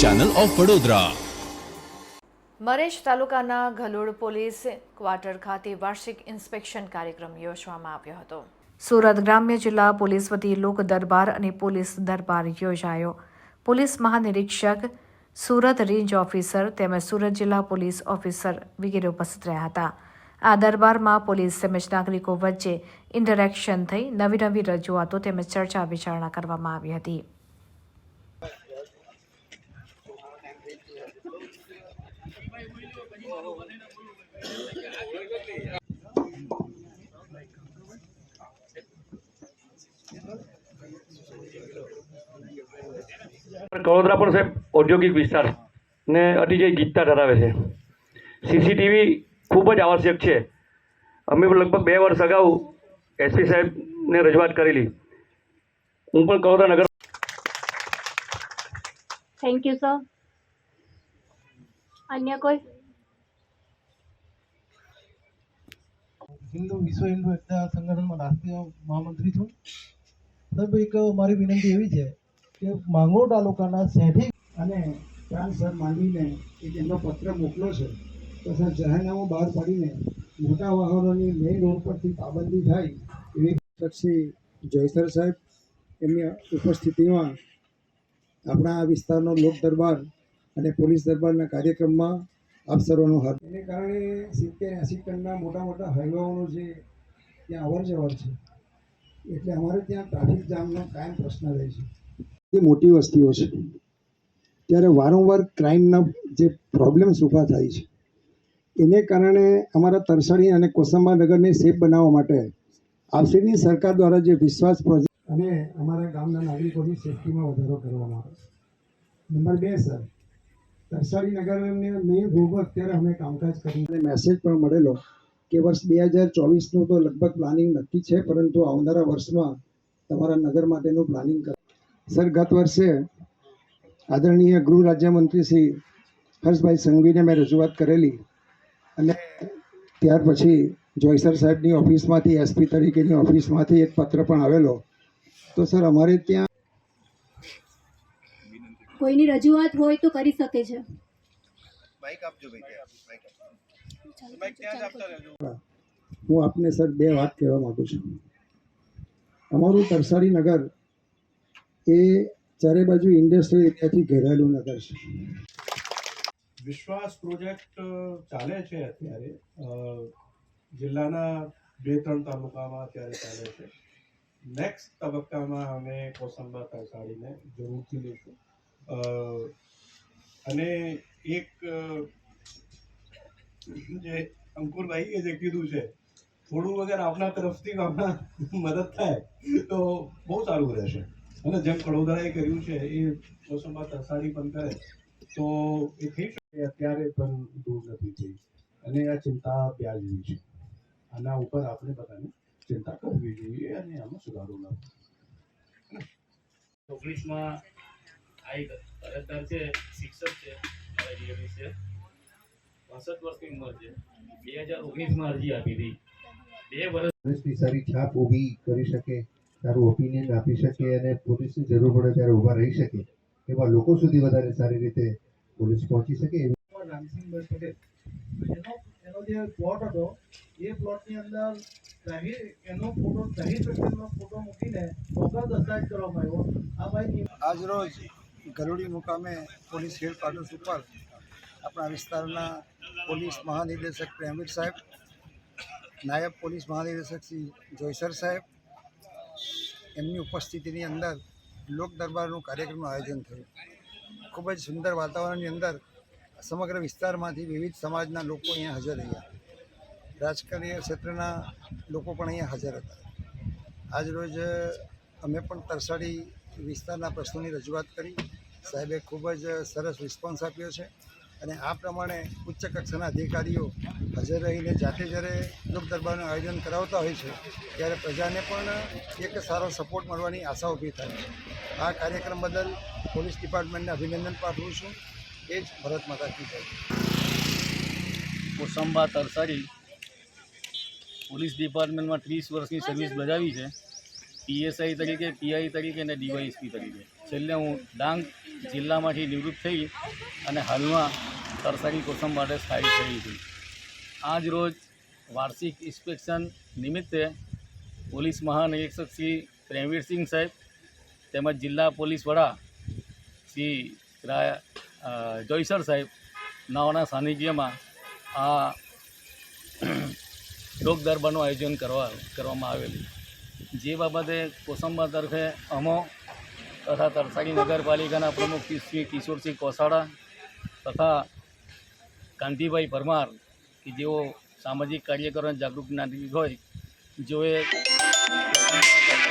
Channel of Vadodara મરેશ તાલુકાના ઘલોડ police quarter ખાતે વાર્ષિક ઇન્સ્પેક્શન કાર્યક્રમ યોજવામાં આવ્યો હતો. સુરત ગ્રામ્ય જિલ્લા પોલીસ વતી લોક દરબાર અને પોલીસ દરબાર યોજાયો. પોલીસ મહાનિરીક્ષક, સુરત રેન્જ ઓફિસર તેમજ સુરત જિલ્લા પોલીસ ઓફિસર વગેરે ઉપસ્થિત રહ્યા હતા. આ દરબારમાં પોલીસ તેમજ નાગરિકો વચ્ચે ઇન્ટરેક્શન થઈ નવી નવી રજૂઆતો તેમજ ચર્ચા વિચારણા કરવામાં આવી હતી. કડોદરા પણ સાહેબ, ઔદ્યોગિક વિસ્તાર ને અતિજય ગીચતા ધરાવે છે. સીસીટીવી ખૂબ જ આવશ્યક છે. અમે લગભગ બે વર્ષ અગાઉ એસપી સાહેબને રજૂઆત કરેલી. હું પણ કડોદરા નગર થેન્ક યુ સર અન્ય કોઈ? હિન્દુ, વિશ્વ હિન્દુ એકતા સંગઠનમાં રાષ્ટ્રીય મહામંત્રી છું. સાહેબ, એક મારી વિનંતી એવી છે કે માંગરોળ તાલુકાના સેઠી અને ત્રણ સર માંડીને એક એમનો પત્ર મોકલો છે, તો સર જાહેરનામું બહાર પાડીને મોટા વાહનોની મેઇન રોડ પરથી પાબંદી થાય એવી પછી જયસર સાહેબ એમની ઉપસ્થિતિમાં આપણા આ વિસ્તારનો લોક દરબાર અને પોલીસ દરબારના કાર્યક્રમમાં આપ સર્વનો હાથ. એને કારણે સિત્તેર એંસી ટનના મોટા મોટા હાઈવાઓનો જે ત્યાં અવર જવર છે એટલે અમારે ત્યાં ટ્રાફિક જામનો કાયમ પ્રશ્ન રહે છે. એ મોટી વસ્તીઓ છે ત્યારે વારંવાર ક્રાઇમના જે પ્રોબ્લેમ્સ ઊભા થાય છે એને કારણે અમારા તરસાણી અને કોસંબા નગરને સેફ બનાવવા માટે આવશેની સરકાર દ્વારા જે વિશ્વાસ પ્રોજેક્ટ અને અમારા ગામના નાગરિકોની સેફટીમાં વધારો કરવામાં આવે. નંબર બે સર. તરસાડી નગરને મેઇન રોડ પર અત્યારે અમે કામકાજ કરી અને મેસેજ પણ મળેલો કે વર્ષ બે હજાર ચોવીસનું તો લગભગ પ્લાનિંગ નક્કી છે પરંતુ આવનારા વર્ષમાં તમારા નગર માટેનું પ્લાનિંગ કર સર ગત વર્ષે આદરણીય ગૃહ રાજ્યમંત્રી શ્રી હર્ષભાઈ સંઘવીને મેં રજૂઆત કરેલી અને ત્યાર પછી જોયસર સાહેબની ઓફિસમાંથી એસપી તરીકેની ઓફિસમાંથી એક પત્ર પણ આવેલો. તો સર અમારે ત્યાં કોઈની રજૂઆત હોય તો કરી શકે છે. હું આપને સર બે વાત કહેવા માગું છું. અમારું તરસાડી નગર એ ચારે બાજુ ઇન્ડસ્ટ્રીયલ એરિયાથી ઘેરાયેલું નગર છે. વિશ્વાસ પ્રોજેક્ટ ચાલે છે અત્યારે. જિલ્લાના બે ત્રણ તાલુકામાં અત્યારે ચાલે છે. નેક્સ્ટ તબક્કામાં અમે કોસંબા તરસાડીને જરૂરથી લઈશું. અને એક જે અંકુરભાઈએ જે કીધું છે, થોડું અગર આપના તરફથી આપણા મદદ થાય, તો બહુ સારું રહેશે. અને જેમ કડોદરાએ કર્યું છે, એ મોસમમાં તરસાડી પણ કરે, તો એ થઈ શકે અત્યારે પણ દૂર નથી થઈ. અને આ ચિંતા વ્યાજબી છે. આના ઉપર આપણે બધાને ચિંતા કરવી જોઈએ અને આમાં સુધારો લાવવો ઓગણીસમાં આ એક અરજદાર છે શિક્ષક છે મારા રિલેટિવ છે. પાસઠ વર્ષની ઉંમર છે. બે હજાર ઓગણીસમાં અરજી આપી હતી. બે વર્ષ પોલીસની સારી છાપ ઊભી કરી શકે સારું ઓપિનિયન આપી શકે અને પોલીસની જરૂર પડે ત્યારે ઊભા રહી શકે. એવા લોકો સુધી વધારે સારી રીતે પોલીસ પહોંચી શકે એવી રામસિંહભાઈ પટેલ. એનો એનો જે પ્લોટ હતો એ પ્લોટની અંદર જાહેર એનો ફોટો જાહેર વ્યક્તિનો ફોટો મૂકીને વગર દસ્તાવેજ કરવામાં આવ્યો. આ ભાઈ આજરોજ ગરુડી મુકામે પોલીસ હેડક્વાર્ટર્સ ઉપર આપણા વિસ્તારના પોલીસ મહાનિદેશક પ્રેમવીર સાહેબ, નાયબ પોલીસ મહાનિદેશક શ્રી જોયસર સાહેબ, એમની ઉપસ્થિતિની અંદર લોક દરબારનું કાર્યક્રમનું આયોજન થયું. ખૂબ જ સુંદર વાતાવરણની અંદર સમગ્ર વિસ્તારમાંથી વિવિધ સમાજના લોકો અહીંયા હાજર રહ્યા. રાજકીય ક્ષેત્રના લોકો પણ અહીંયા હાજર હતા. આજરોજ અમે પણ તરસાડી વિસ્તારના પ્રશ્નોની રજૂઆત કરી. સાહેબે ખૂબ જ સરસ રિસ્પોન્સ આપ્યો છે અને આ પ્રમાણે ઉચ્ચ કક્ષાના અધિકારીઓ હાજર રહીને જાતે જ્યારે લોક દરબારનું આયોજન કરાવતા હોય છે, ત્યારે પ્રજાને પણ એક સારો સપોર્ટ મળવાની આશા ઊભી થાય છે. આ કાર્યક્રમ બદલ પોલીસ ડિપાર્ટમેન્ટને અભિનંદન પાઠવું છું. એ જ ભરત માતા કી જય. કોસંબા તરસારી પોલીસ ડિપાર્ટમેન્ટમાં ત્રીસ વર્ષની સર્વિસ બજાવી છે. પીએસઆઈ તરીકે પીઆઈ તરીકે અને ડીવાયએસપી તરીકે. છેલ્લે હું ડાંગ જિલ્લામાંથી નિવૃત્ત થઈ અને હાલમાં તરસાડી કોસમ માટે સ્થાયી થઈ હતી આજ રોજ વાર્ષિક ઇન્સ્પેક્શન નિમિત્તે પોલીસ મહાનિરીક્ષક શ્રી પ્રેમવીરસિંહ સાહેબ તેમજ જિલ્લા પોલીસ વડા શ્રી જોઈસર સાહેબ નાઓના સાનિધ્યમાં આ લોક દરબારનું આયોજન કરવા, કરવામાં આવેલું. જે બાબતે કોસંબા તરફે અમો તથા તરસાડી નગરપાલિકાના પ્રમુખ શ્રી કિશોરસિંહ કોસાડા તથા કાંતિભાઈ પરમાર, કે જેઓ સામાજિક કાર્યકરો જાગૃત નાગરિક હોય, જેઓએ